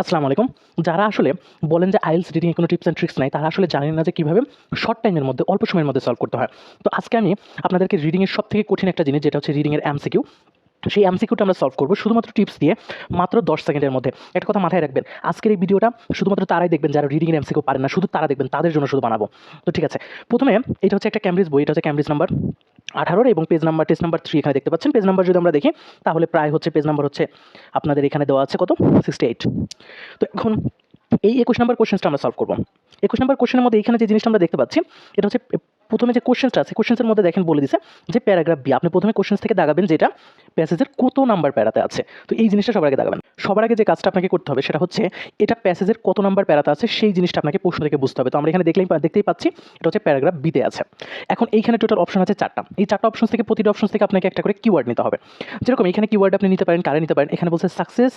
আসসালামু আলাইকুম। যারা আসলে বলেন যে আইএলস রিডিংয়ে কোনো টিপস অ্যান্ড ট্রিক্স নাই, তারা আসলে জানেন না যে কীভাবে শর্ট টাইমের মধ্যে, অল্প সময়ের মধ্যে সলভ করতে হয়। তো আজকে আমি আপনাদেরকে রিডিংয়ের সব থেকে কঠিন একটা জিনিস, যেটা হচ্ছে রিডিংয়ের এমসিকিউ। সেই এমসিকিউটা আমরা সলভ করব শুধুমাত্র টিপস দিয়ে, মাত্র দশ সেকেন্ডের মধ্যে। একটা কথা মাথায় রাখবেন, আজকের এই ভিডিওটা শুধুমাত্র তারাই দেখবেন যারা রিডিংয়ের এমসিকিউ পারেন না, শুধু তারা দেখবেন, তাদের জন্য শুধু বানাবো। তো ঠিক আছে, প্রথমে এটা হচ্ছে একটা ক্যামব্রিজ বই, এটা হচ্ছে ক্যামব্রিজ নাম্বার আঠারোর এবং page number test number three এখানে দেখতে পাচ্ছেন। পেজ নাম্বার যদি আমরা দেখি, তাহলে প্রায় হচ্ছে পেজ নাম্বার হচ্ছে আপনাদের এখানে দেওয়া আছে কত? সিক্সটি এইট তো এখন এই একুশ নাম্বার কোশ্চেনটা আমরা সলভ করব। একুশ নাম্বার কোশ্চেনের মধ্যে এখানে যে জিনিসটা আমরা দেখতে পাচ্ছি, এটা হচ্ছে প্রথমে যে কোশ্চেন্সটা আছে কোশ্চেন্সের মধ্যে দেখেন বলে দিছে যে প্যারাগ্রাফ বি আপনি প্রথমে কোশ্চেন্স থেকে দাগাবেন যেটা প্যাসেজের কত নাম্বার প্যারাতে আছে। তো এই জিনিসটা সবার আগে দাগাবেন। সবার আগে যে কাজটা আপনাকে করতে হবে সেটা হচ্ছে এটা প্যাসেজের কত নাম্বার প্যারাতে আছে সেই জিনিসটা আপনাকে প্রশ্ন থেকে বুঝতে হবে। তো আমরা এখানে দেখলেই দেখতেই পাচ্ছি এটা হচ্ছে প্যারাগ্রাফ বিতে আছে। এখন এইখানে টোটাল অপশন আছে চারটা। এই চারটা অপশন থেকে প্রতিটা অপশন থেকে আপনাকে একটা করে কিওয়ার্ড নিতে হবে। যেরকম এখানে কিওয়ার্ড আপনি নিতে পারেন, কারে নিতে পারেন, এখানে বলছে success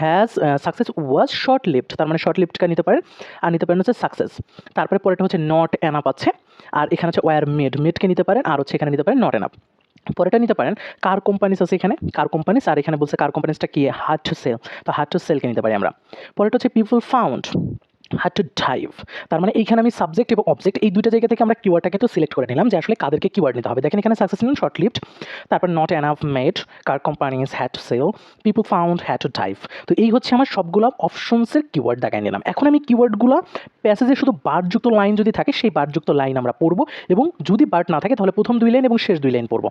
has success was short lived তার মানে শর্ট লিফটটা নিতে পারেন, আর নিতে পারেন হচ্ছে সাকসেস তারপরে পরেটা হচ্ছে নট অ্যানাপ আছে। আর এখানে হচ্ছে ওয়ার মেড মেডকে নিতে পারেন, আর হচ্ছে এখানে নিতে পারেন নট এনাফ পরেটা নিতে পারেন কার কোম্পানিস আছে এখানে কার কোম্পানিস আর এখানে বলছে কার কোম্পানিসটা কি? হার্ড টু সেল তো হার্ড টু সেলকে নিতে পারি আমরা। পরেটা হচ্ছে people found hard to dive তার মানে এইখানে আমি সাবজেক্ট এবং অবজেক্ট এই দুইটা জায়গা থেকে আমরা কিওয়ার্ডটাকে তো সিলেক্ট করে নিলাম যে আসলে কাদেরকে কিওয়ার্ড নিতে হবে। দেখেন এখানে সাকসেস নিলাম শর্ট লিফট তারপর not enough made car companies had to sell people found had to dive তো এই হচ্ছে আমার সবগুলো অপশনসের কিওয়ার্ড দেখাই নিলাম। এখন আমি কিওয়ার্ডগুলো প্যাসেজে শুধু বারযুক্ত লাইন যদি থাকে, সেই বারযুক্ত লাইন আমরা পড়ব এবং যদি বার্ড না থাকে, তাহলে প্রথম দুই লাইন এবং শেষ দুই লাইন পড়ব।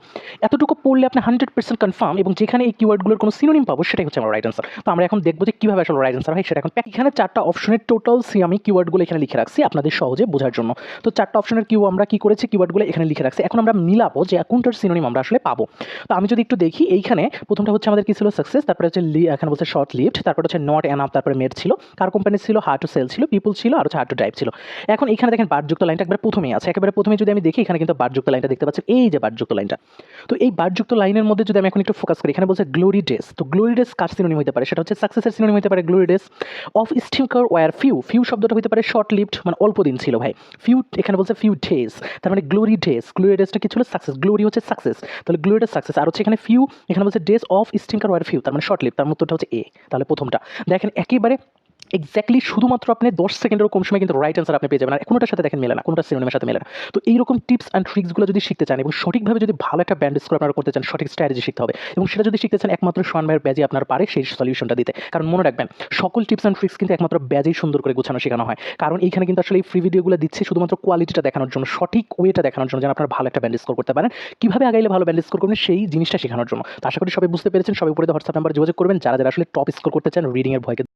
এতটুকু পড়লে আপনি হান্ড্রেড পার্সেন্ট কনফার্ম এবং যেখানে এই কিওয়ার্ডগুলোর কোনো সিনোনিম পাবো, সেটাই হচ্ছে আমার রাইট আনসার তো আমরা এখন দেখব যে কীভাবে আসলে রাইট আনসার হয়, সেটা এখন এখানে চারটা অপশনের টোটাল সি আমি কিওয়ার্ডগুলো এখানে লিখে রাখছি আপনাদের সহজে বোঝার জন্য। তো চারটা অপশনের কিউ আমরা কি করেছি? কিওয়ার্ডগুলো এখানে লিখে রাখছি। এখন আমরা মিলাবো যে কোনটার সিনোনিম আমরা আসলে পাবো। তো আমি যদি একটু দেখি, এইখানে প্রথমটা হচ্ছে আমাদের কি ছিল? সাকসেস তারপরে হচ্ছে এখানে বলছে শর্ট লিফট তারপরে হচ্ছে নট অ্যান আপ তারপরে মেড ছিল। কার কোম্পানি ছিল? হার্ড টু সেল ছিল পিপল ছিল, আর হচ্ছে হার্ড টু ড্রাইভ ছিল। এখন এখানে দেখেন বারযুক্ত লাইনটা একবার প্রথমেই আছে। একেবারে প্রথমে যদি আমি দেখি, এখানে কিন্তু বারযুক্ত লাইনটা দেখতে পাচ্ছেন। এই যে বারযুক্ত লাইনটা। তো এই বারযুক্ত লাইনের মধ্যে যদি আমি এখন একটু ফোকাস করি, এখানে বলছে গ্লোরি ডেস তো গ্লোরি ডেস কার সিনোনিম হতে পারে? সেটা হচ্ছে সাকসেসের সিনোনিম হতে পারে glory days of steam car were few few শব্দটা হতে পারে শর্ট লিফ্ট মানে অল্প দিন ছিল ভাই। ফিউ এখানে বলছে ফিউ ডেজ তার মানে গ্লোরি ডেজ গ্লোরি ডেজটা কি ছিল? সাকসেস গ্লোরি হচ্ছে সাকসেস তাহলে গ্লোরি ডেস সাকসেস আর হচ্ছে এখানে ফিউ এখানে বলছে days of steam car were few তার মানে শর্ট লিফ্ট তার মধ্যটা হচ্ছে এ তাহলে প্রথমটা। দেখেন, একেবারে এক্স্যাক্টলি শুধুমাত্র আপনি দশ সেকেন্ডের কম সময় কিন্তু রাইট অ্যান্সার আপনি পেয়ে যাবেন। আর কোনোটার সাথে দেখেন মেলে না কোনোটা সিনোনিমের সাথে মেলে না। তো এইরকম টিপস অ্যান্ড ট্রিক্সগুলো যদি শিখতে চান এবং সঠিকভাবে যদি ভালো একটা ব্যান্ড স্কোর আপনারা করতে চান, সঠিক স্ট্র্যাটেজি শিখতে হবে এবং সেটা যদি শিখতে চান, একমাত্র সোয়ান ভাইয়ের ব্যাজে আপনার পারে, সেই সলিউশনটা দিতে। কারণ মনে রাখবেন, সকল টিপস অ্যান্ড ট্রিক্স কিন্তু একমাত্র ব্যাজেই সুন্দর করে গোছানো শেখানো হয়। কারণ এইখানে কিন্তু আসলে এই ফ্রি ভিডিওগুলো দিচ্ছে শুধুমাত্র কোয়ালিটিটা দেখানোর জন্য, সঠিক ওয়েটা দেখানোর জন্য, যেন আপনার ভালো একটা ব্যান্ড স্কোর করতে পারেন। কীভাবে আগাইলে ভালো ব্যান্ড স্কোর করবেন, সেই জিনিসটা শেখানোর জন্য। তো আশা করি সবাই বুঝতে পেরেছেন। সবাই উপরে হোয়াটসঅ্যাপ নাম্বার যোগাযোগ করবেন। যারা যারা আসলে টপ স্কোর করতে চান রিডিংয়ের ভয়কে